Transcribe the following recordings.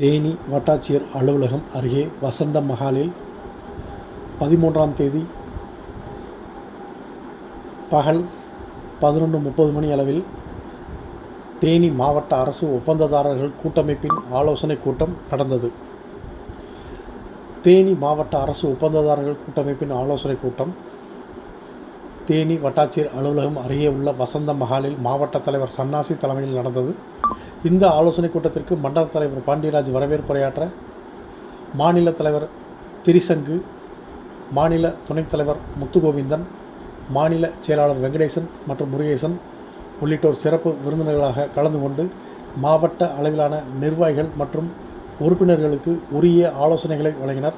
தேனி வட்டாட்சியர் அலுவலகம் அருகே வசந்த மஹாலில் பதிமூன்றாம் தேதி பகல் பதினொன்று முப்பது மணி அளவில் தேனி மாவட்ட அரசு ஒப்பந்ததாரர்கள் கூட்டமைப்பின் ஆலோசனைக் கூட்டம் நடந்தது. தேனி மாவட்ட அரசு ஒப்பந்ததாரர்கள் கூட்டமைப்பின் ஆலோசனைக் கூட்டம் தேனி வட்டாட்சியர் அலுவலகம் அருகே உள்ள வசந்த மஹாலில் மாவட்ட தலைவர் சன்னாசி தலைமையில் நடந்தது. இந்த ஆலோசனைக் கூட்டத்திற்கு மண்டல தலைவர் பாண்டியராஜ் வரவேற்புரையாற்ற மாநில தலைவர் திரிசங்கு மாநில துணைத் தலைவர் முத்துகோவிந்தன் மாநில செயலாளர் வெங்கடேசன் மற்றும் முருகேசன் உள்ளிட்டோர் சிறப்பு விருந்தினர்களாக கலந்து கொண்டு மாவட்ட அளவிலான நிர்வாகிகள் மற்றும் உறுப்பினர்களுக்கு உரிய ஆலோசனைகளை வழங்கினர்.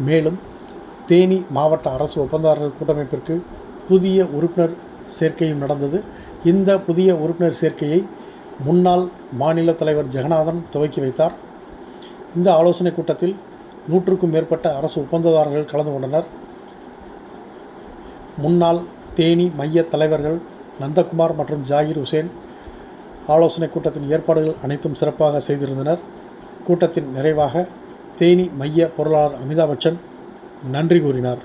மேலும் தேனி மாவட்ட அரசு ஒப்பந்ததாரர்கள் கூட்டமைப்பிற்கு புதிய உறுப்பினர் சேர்க்கையும் நடந்தது. இந்த புதிய உறுப்பினர் சேர்க்கையை முன்னாள் மாநில தலைவர் ஜெகநாதன் துவக்கி வைத்தார். இந்த ஆலோசனைக் கூட்டத்தில் நூற்றுக்கும் மேற்பட்ட அரசு ஒப்பந்ததாரர்கள் கலந்து கொண்டனர். முன்னாள் தேனி மைய தலைவர்கள் நந்தகுமார் மற்றும் ஜாகிர் ஹுசேன் ஆலோசனைக் கூட்டத்தின் ஏற்பாடுகள் அனைத்தும் சிறப்பாக செய்திருந்தனர். கூட்டத்தின் நிறைவாக தேனி மைய பொருளாளர் அமிதாப் பச்சன் நன்றி கூறினார்.